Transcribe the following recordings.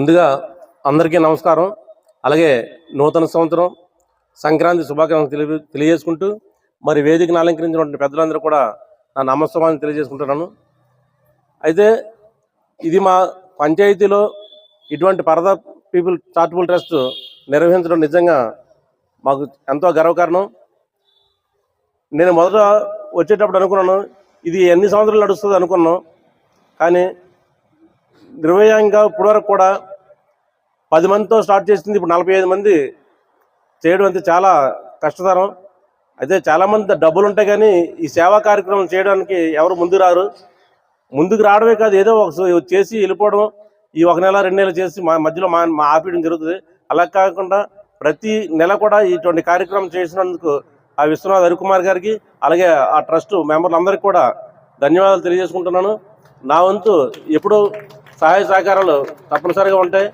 ముందుగా అందరికీ నమస్కారం. అలాగే నూతన సంవత్సరం సంక్రాంతి శుభాకాంక్షలు తెలియ తెలియజేసుకుంటూ మరి వేదికను అలంకరించినటువంటి పెద్దలందరూ కూడా నా నమస్కారాన్ని తెలియజేసుకుంటున్నాను. అయితే ఇది మా పంచాయతీలో ఇటువంటి పరదా పీపుల్ చార్టబుల్ ట్రస్ట్ నిర్వహించడం నిజంగా మాకు ఎంతో గర్వకారణం. నేను మొదట వచ్చేటప్పుడు అనుకున్నాను ఇది ఎన్ని సంవత్సరాలు నడుస్తుంది అనుకున్నాను. కానీ నిర్వయంగా ఇప్పటివరకు కూడా పది మందితో స్టార్ట్ చేసింది ఇప్పుడు నలభై ఐదు మంది. చేయడం అంతే చాలా కష్టతరం. అయితే చాలామంది డబ్బులు ఉంటాయి కానీ ఈ సేవా కార్యక్రమం చేయడానికి ఎవరు ముందు రారు. ముందుకు రావడమే కాదు ఏదో ఒక చేసి వెళ్ళిపోవడం ఈ ఒక నెల రెండు నెలలు చేసి మా మధ్యలో మా మా ఆపేయడం జరుగుతుంది. అలా కాకుండా ప్రతి నెల కూడా ఇటువంటి కార్యక్రమం చేసినందుకు ఆ విశ్వనాథ్ హరికుమార్ గారికి అలాగే ఆ ట్రస్ట్ మెంబర్లందరికీ కూడా ధన్యవాదాలు తెలియజేసుకుంటున్నాను. నా వంతు ఎప్పుడూ సహాయ సహకారాలు తప్పనిసరిగా ఉంటాయి.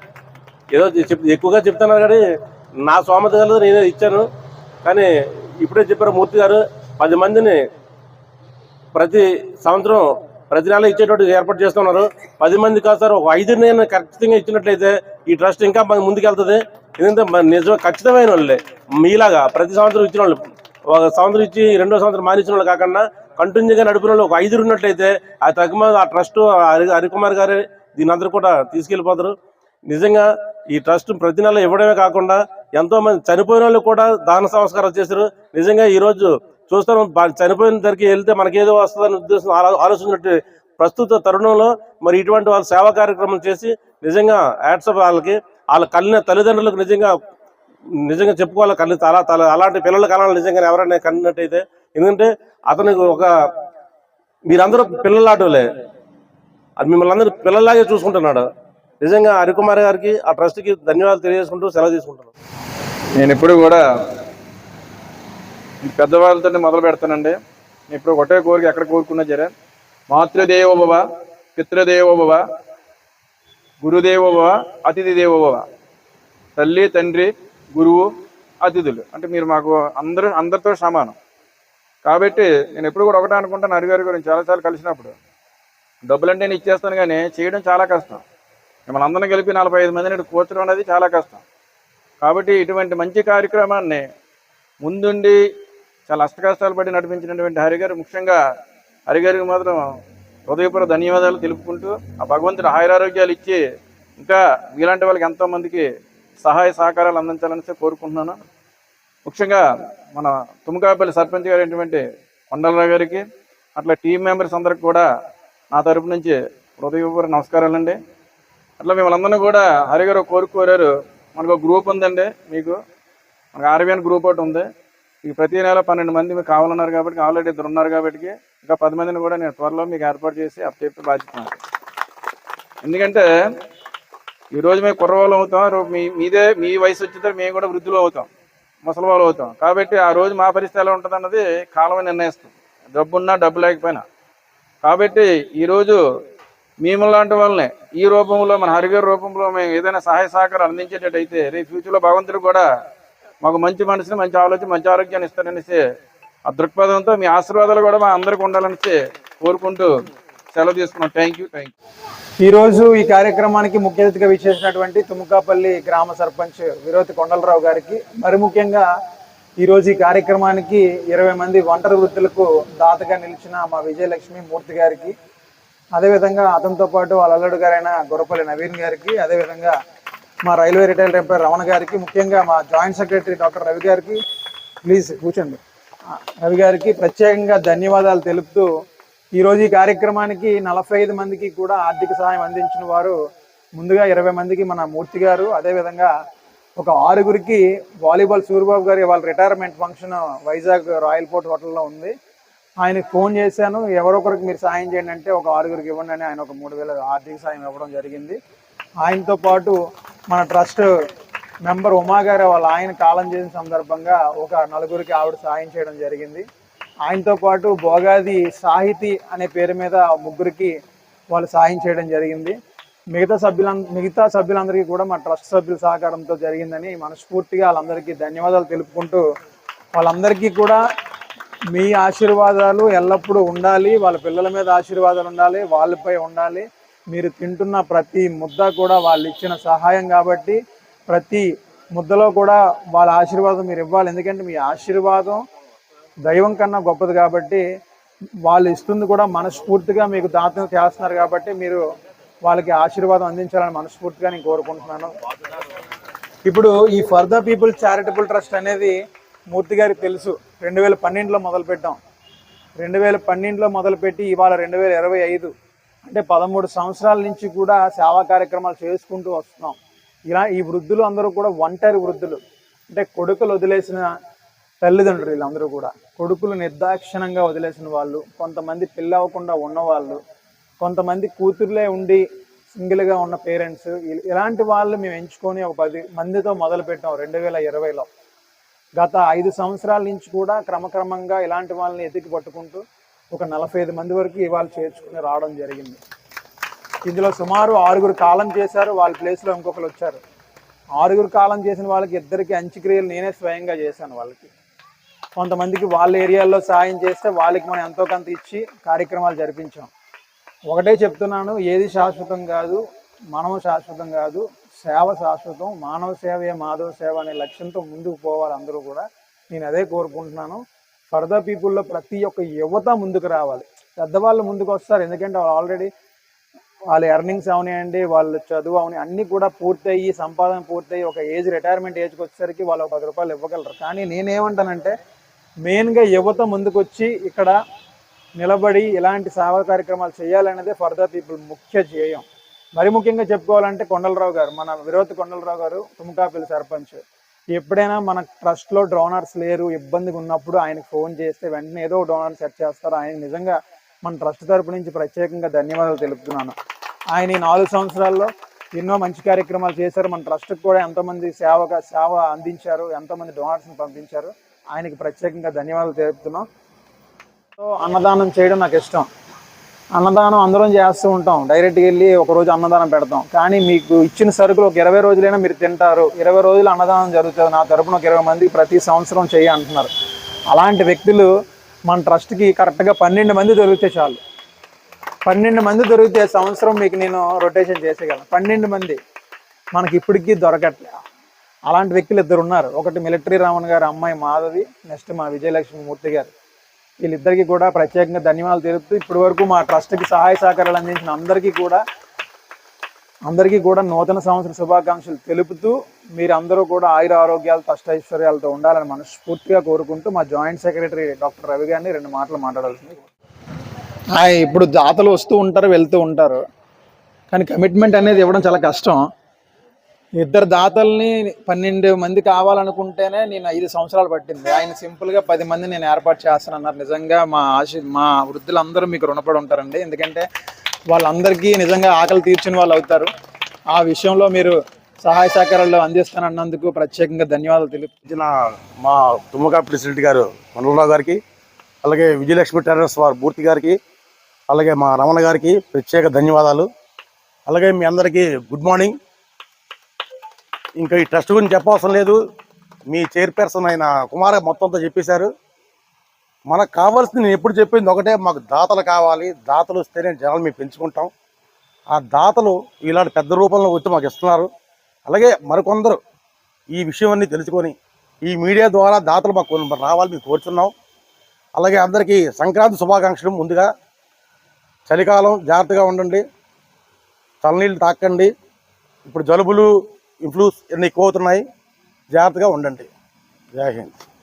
ఏదో ఎక్కువగా చెప్తున్నారు కానీ నా స్వామత కలదు నేనే ఇచ్చాను. కానీ ఇప్పుడే చెప్పారు మూర్తి గారు పది మందిని ప్రతి సంవత్సరం ప్రతి నెల ఇచ్చేటట్టు ఏర్పాటు చేస్తున్నారు. పది మంది కాదు సార్ ఒక ఐదు నేను ఖచ్చితంగా ఇచ్చినట్లయితే ఈ ట్రస్ట్ ఇంకా ముందుకెళ్తుంది ఎందుకంటే మన నిజం ఖచ్చితమైన వాళ్ళే. మీలాగా ప్రతి సంవత్సరం ఇచ్చిన వాళ్ళు ఒక సంవత్సరం ఇచ్చి రెండో సంవత్సరం మానిచ్చిన వాళ్ళు కాకుండా కంటిన్యూగా నడిపిన వాళ్ళు ఒక ఐదుగురు ఉన్నట్లయితే ఆ తగ్గ ఆ ట్రస్ట్ హరికుమార్ గారే దీని అందరూ కూడా తీసుకెళ్ళిపోతారు. నిజంగా ఈ ట్రస్ట్ ప్రతి నెల ఇవ్వడమే కాకుండా ఎంతో మంది చనిపోయిన వాళ్ళు కూడా దాన సంస్కారం చేశారు. నిజంగా ఈరోజు చూస్తాం చనిపోయిన దగ్గరికి వెళ్తే మనకేదో వస్తుందని ఉద్దేశం ఆలో- ఆలోచించినట్టు ప్రస్తుత తరుణంలో మరి ఇటువంటి వాళ్ళ సేవా కార్యక్రమం చేసి నిజంగా యాడ్సప్ వాళ్ళకి వాళ్ళ కలిగిన తల్లిదండ్రులకు నిజంగా నిజంగా చెప్పుకోవాలి కళ్ళు అలా తల అలాంటి పిల్లల కనాలి నిజంగా ఎవరైనా కన్నట్టయితే. ఎందుకంటే అతనికి ఒక మీరందరూ పిల్లలాటోలే. అది మిమ్మల్ని అందరూ పిల్లల్లాగే చూసుకుంటున్నాడు. నిజంగా హరికుమార్ గారికి ఆ ట్రస్ట్కి ధన్యవాదాలు తెలియజేసుకుంటూ సెలవు తీసుకుంటున్నాను. నేను ఎప్పుడు కూడా పెద్దవాళ్ళతోనే పెద్దవాళ్ళతో మొదలు పెడతానండి. నేను ఇప్పుడు ఒకటే కోరిక ఎక్కడ కోరుకున్నా జరే. మాతృదేవోభవ పితృదేవోభవ గురుదేవోభవ అతిథి దేవోభవ తల్లి తండ్రి గురువు అతిథులు. అంటే మీరు మాకు అందరూ అందరితో సమానం. కాబట్టి నేను ఎప్పుడు కూడా ఒకటే అనుకుంటాను హరిగారి గురించి. చాలాసార్లు కలిసినప్పుడు. డబ్బులంటే నేను ఇచ్చేస్తాను కానీ చేయడం చాలా కష్టం. మిమ్మల్ని అందరం కలిపి నలభై ఐదు మందిని కూర్చడం అనేది చాలా కష్టం. కాబట్టి ఇటువంటి మంచి కార్యక్రమాన్ని ముందుండి చాలా అష్టకష్టాలు పడి నడిపించినటువంటి హరిగారు ముఖ్యంగా హరిగారికి మాత్రం హృదయపూర్వ ధన్యవాదాలు తెలుపుకుంటూ ఆ భగవంతుడు ఆయురారోగ్యాలు ఇచ్చి ఇంకా మీలాంటి వాళ్ళకి ఎంతోమందికి సహాయ సహకారాలు అందించాలని కోరుకుంటున్నాను. ముఖ్యంగా మన తుమ్మకాపల్లి సర్పంచ్ గారు అయినటువంటి కొండలరావు గారికి అట్లా టీం మెంబర్స్ అందరికి కూడా నా తరపు నుంచి హృదయపూర్వ నమస్కారాలండి. అట్లా మిమ్మల్ని అందరినీ కూడా హరిగారు కోరుకోరారు. మనకు ఒక గ్రూప్ ఉందండి మీకు. మనకు ఆర్బీఎన్ గ్రూప్ ఒకటి ఉంది. ఈ ప్రతి నెల పన్నెండు మంది మీకు కావాలన్నారు కాబట్టి ఆల్రెడీ ఇద్దరు ఉన్నారు కాబట్టి ఇంకా పది మందిని కూడా నేను త్వరలో మీకు ఏర్పాటు చేసి అప్పచెప్పి బాధ్యత ఎందుకంటే ఈరోజు మేము కుర్రవాళ్ళు అవుతాం రేపు మీ మీదే మీ వయసు వచ్చితే మేము కూడా వృద్ధులు అవుతాం ముసలి వాళ్ళు అవుతాం. కాబట్టి ఆ రోజు మా పరిస్థితి ఎలా ఉంటుంది అన్నది కాలమే నిర్ణయిస్తుంది. డబ్బున్నా డబ్బు లేకపోయినా. కాబట్టి ఈరోజు మేము లాంటి వాళ్ళనే. ఈ రూపంలో మన హరిగారి రూపంలో మేము ఏదైనా సహాయ సహకారం అందించేటట్టయితే రేపు ఫ్యూచర్లో భగవంతుడు కూడా మాకు మంచి మనసుని మంచి ఆలోచన మంచి ఆరోగ్యాన్ని ఇస్తారనేసి ఆ దృక్పథంతో మీ ఆశీర్వాదాలు కూడా మా అందరికి ఉండాలనేసి కోరుకుంటూ సెలవు తీసుకున్నాం. థ్యాంక్ యూ థ్యాంక్ యూ ఈ ఈ కార్యక్రమానికి ముఖ్య అతిథిగా విచ్చేసినటువంటి తుముకాపల్లి గ్రామ సర్పంచ్ విరోతి కొండలరావు గారికి మరి ముఖ్యంగా ఈరోజు ఈ కార్యక్రమానికి ఇరవై మంది ఒంటరి వృత్తులకు దాతగా నిలిచిన మా విజయలక్ష్మి మూర్తి గారికి అదేవిధంగా అతనితో పాటు వాళ్ళ అల్లుడు గారైన గురపల్లి నవీన్ గారికి అదేవిధంగా మా రైల్వే రిటైల్ ఎంపీ రమణ గారికి ముఖ్యంగా మా జాయింట్ సెక్రటరీ డాక్టర్ రవి గారికి ప్లీజ్ కూర్చోండి. రవి గారికి ప్రత్యేకంగా ధన్యవాదాలు తెలుపుతూ ఈరోజు ఈ కార్యక్రమానికి నలభై ఐదు మందికి కూడా ఆర్థిక సహాయం అందించిన వారు ముందుగా ఇరవై మందికి మన మూర్తి గారు అదేవిధంగా ఒక ఆరుగురికి వాలీబాల్ సూర్యబాబు గారి వాళ్ళ retirement function Vizag Royal Port హోటల్లో ఉంది. ఆయనకి ఫోన్ చేశాను ఎవరొకరికి మీరు సాయం చేయండి అంటే ఒక ఆరుగురికి ఇవ్వండి అని ఆయన ఒక మూడు వేల ఆర్థిక సాయం ఇవ్వడం జరిగింది. ఆయనతో పాటు మన ట్రస్ట్ మెంబర్ ఉమా గారు వాళ్ళ ఆయన కాలం చేసిన సందర్భంగా ఒక నలుగురికి ఆవిడ సాయం చేయడం జరిగింది. ఆయనతో పాటు భోగాది సాహితీ అనే పేరు మీద ముగ్గురికి వాళ్ళు సాయం చేయడం జరిగింది. మిగతా సభ్యుల మిగతా సభ్యులందరికీ కూడా మా ట్రస్ట్ సభ్యుల సహకారంతో జరిగిందని మనస్ఫూర్తిగా వాళ్ళందరికీ ధన్యవాదాలు తెలుపుకుంటూ వాళ్ళందరికీ కూడా మీ ఆశీర్వాదాలు ఎల్లప్పుడూ ఉండాలి వాళ్ళ పిల్లల మీద ఆశీర్వాదాలు ఉండాలి వాళ్ళపై ఉండాలి. మీరు తింటున్న ప్రతి ముద్ద కూడా వాళ్ళు ఇచ్చిన సహాయం కాబట్టి ప్రతి ముద్దలో కూడా వాళ్ళ ఆశీర్వాదం మీరు ఇవ్వాలి. ఎందుకంటే మీ ఆశీర్వాదం దైవం కన్నా గొప్పది కాబట్టి వాళ్ళు ఇస్తుంది కూడా మనస్ఫూర్తిగా మీకు దాతను చేస్తున్నారు కాబట్టి మీరు వాళ్ళకి ఆశీర్వాదం అందించాలని మనస్ఫూర్తిగా నేను కోరుకుంటున్నాను. ఇప్పుడు ఈ for the people charitable trust అనేది మూర్తి గారికి తెలుసు. రెండు వేల పన్నెండులో మొదలుపెట్టాం. రెండు వేల పన్నెండులో మొదలుపెట్టి ఇవాళ రెండు వేల ఇరవై ఐదు. అంటే పదమూడు సంవత్సరాల నుంచి కూడా సేవా కార్యక్రమాలు చేసుకుంటూ వస్తున్నాం. ఇలా ఈ వృద్ధులు అందరూ కూడా ఒంటరి వృద్ధులు. అంటే కొడుకులు వదిలేసిన తల్లిదండ్రులు వీళ్ళందరూ కూడా. కొడుకులు నిర్దాక్షిణంగా వదిలేసిన వాళ్ళు కొంతమంది పెళ్ళి అవ్వకుండా ఉన్నవాళ్ళు కొంతమంది కూతుర్లే ఉండి సింగిల్గా ఉన్న పేరెంట్స్ ఇలాంటి వాళ్ళు మేము ఎంచుకొని ఒక పది మందితో మొదలుపెట్టాం రెండు వేల ఇరవైలో. గత ఐదు సంవత్సరాల నుంచి కూడా క్రమక్రమంగా ఇలాంటి వాళ్ళని ఎతికి పట్టుకుంటూ ఒక నలభై ఐదు మంది వరకు ఇవాళ చేర్చుకుని రావడం జరిగింది. ఇందులో సుమారు ఆరుగురు కాలం చేశారు వాళ్ళ ప్లేస్లో ఇంకొకరు వచ్చారు. ఆరుగురు కాలం చేసిన వాళ్ళకి ఇద్దరికి అంత్యక్రియలు నేనే స్వయంగా చేశాను వాళ్ళకి. కొంతమందికి వాళ్ళ ఏరియాల్లో సాయం చేస్తే వాళ్ళకి మనం ఎంతో కొంత ఇచ్చి కార్యక్రమాలు జరిపించాం. ఒకటే చెప్తున్నాను ఏది శాశ్వతం కాదు మనము శాశ్వతం కాదు సేవ శాశ్వతం మానవ సేవే మాధవ సేవ అనే లక్ష్యంతో ముందుకు పోవాలి అందరూ కూడా. నేను అదే కోరుకుంటున్నాను. ఫర్ ద పీపుల్లో ప్రతి ఒక్క యువత ముందుకు రావాలి. పెద్దవాళ్ళు ముందుకు వస్తారు. ఎందుకంటే వాళ్ళు ఆల్రెడీ వాళ్ళ ఎర్నింగ్స్ అవనివ్వండి వాళ్ళు చదువు అవని అన్నీ కూడా పూర్తయ్యి సంపాదన పూర్తయ్యి ఒక ఏజ్ రిటైర్మెంట్ ఏజ్కి వచ్చేసరికి వాళ్ళు ఒక పది రూపాయలు ఇవ్వగలరు. కానీ నేనేమంటానంటే మెయిన్గా యువత ముందుకొచ్చి ఇక్కడ నిలబడి ఇలాంటి సేవా కార్యక్రమాలు చేయాలనేదే ఫర్ ద పీపుల్ ముఖ్య ధ్యేయం. మరి ముఖ్యంగా చెప్పుకోవాలంటే కొండలరావు గారు మన విరోతి కొండలరావు గారు తుమ్మకాపల్లి సర్పంచ్. ఎప్పుడైనా మన ట్రస్ట్లో డోనర్స్ లేరు ఇబ్బందిగా ఉన్నప్పుడు ఆయనకు ఫోన్ చేస్తే వెంటనే ఏదో డోనర్ సెట్ చేస్తారు. ఆయన నిజంగా మన ట్రస్ట్ తరపు నుంచి ప్రత్యేకంగా ధన్యవాదాలు తెలుపుతున్నాను. ఆయన ఈ నాలుగు సంవత్సరాల్లో ఎన్నో మంచి కార్యక్రమాలు చేశారు. మన ట్రస్ట్కి కూడా ఎంతోమంది సేవగా సేవ అందించారు ఎంతోమంది డోనర్స్ని పంపించారు. ఆయనకి ప్రత్యేకంగా ధన్యవాదాలు తెలుపుతున్నాం. సో అన్నదానం చేయడం నాకు ఇష్టం. అన్నదానం అందరం చేస్తూ ఉంటాం. డైరెక్ట్గా వెళ్ళి ఒక రోజు అన్నదానం పెడతాం. కానీ మీకు ఇచ్చిన సరుకులు ఒక ఇరవై రోజులైనా మీరు తింటారు. ఇరవై రోజులు అన్నదానం జరుగుతుంది. నా తరపున ఒక ఇరవై మందికి ప్రతి సంవత్సరం చేయి అంటున్నారు. అలాంటి వ్యక్తులు మన ట్రస్ట్కి కరెక్ట్గా పన్నెండు మంది దొరికితే చాలు. పన్నెండు మంది దొరికితే సంవత్సరం మీకు నేను రొటేషన్ చేసేయగలను. పన్నెండు మంది మనకి ఇప్పటికీ దొరకట్లే. అలాంటి వ్యక్తులు ఇద్దరు ఉన్నారు. ఒకటి మిలిటరీ రామన్ గారు అమ్మాయి మాధవి నెక్స్ట్ మా విజయలక్ష్మి మూర్తి గారు. వీళ్ళిద్దరికీ కూడా ప్రత్యేకంగా ధన్యవాదాలు తెలుపుతూ ఇప్పటి వరకు మా ట్రస్ట్కి సహాయ సహకారాలు అందించిన అందరికీ కూడా అందరికీ కూడా నూతన సంవత్సర శుభాకాంక్షలు తెలుపుతూ మీరు అందరూ కూడా ఆయుర ఆరోగ్యాలు కష్టైశ్వర్యాలతో ఉండాలని మనస్ఫూర్తిగా కోరుకుంటూ మా జాయింట్ సెక్రటరీ డాక్టర్ రవి గారిని రెండు మాటలు మాట్లాడాల్సింది. ఇప్పుడు జాతలు వస్తూ ఉంటారు వెళ్తూ ఉంటారు. కానీ కమిట్మెంట్ అనేది ఇవ్వడం చాలా కష్టం. ఇద్దరు దాతల్ని పన్నెండు మంది కావాలనుకుంటేనే నేను ఐదు సంవత్సరాలు పట్టింది. ఆయన సింపుల్గా పది మంది నేను ఏర్పాటు చేస్తాను అన్నారు. నిజంగా మా ఆశ మా వృద్ధులందరూ మీకు రుణపడి ఉంటారండి. ఎందుకంటే వాళ్ళందరికీ నిజంగా ఆకలి తీర్చిన వాళ్ళు అవుతారు. ఆ విషయంలో మీరు సహాయ సహకారాలు అందిస్తానన్నందుకు ప్రత్యేకంగా ధన్యవాదాలు తెలిపించిన మా తుమ్మక ప్రెసిడెంట్ గారు మండలరావు గారికి అలాగే విజయలక్ష్మి టెర్రస్ వారి మూర్తి గారికి అలాగే మా రమణ గారికి ప్రత్యేక ధన్యవాదాలు. అలాగే మీ అందరికీ గుడ్ మార్నింగ్. ఇంకా ఈ ట్రస్ట్ గురించి చెప్పవసరం లేదు. మీ చైర్పర్సన్ అయిన కుమార మొత్తంతో చెప్పేశారు. మనకు కావాల్సింది నేను ఎప్పుడు చెప్పింది ఒకటే మాకు దాతలు కావాలి. దాతలు వస్తేనే జనాలు మేము పెంచుకుంటాం. ఆ దాతలు ఇలాంటి పెద్ద రూపంలో వచ్చి మాకు ఇస్తున్నారు. అలాగే మరికొందరు ఈ విషయం తెలుసుకొని ఈ మీడియా ద్వారా దాతలు మాకు కొన్ని రావాలి మేము కోరుతున్నాం అలాగే అందరికీ సంక్రాంతి శుభాకాంక్షలు ముందుగా. చలికాలం జాగ్రత్తగా ఉండండి. చల్లనీళ్ళు తాకండి. ఇప్పుడు జలుబులు ఇన్ఫ్లూస్ ఎన్ని ఎక్కువ అవుతున్నాయి? జాగ్రత్తగా ఉండండి. జై హింద్.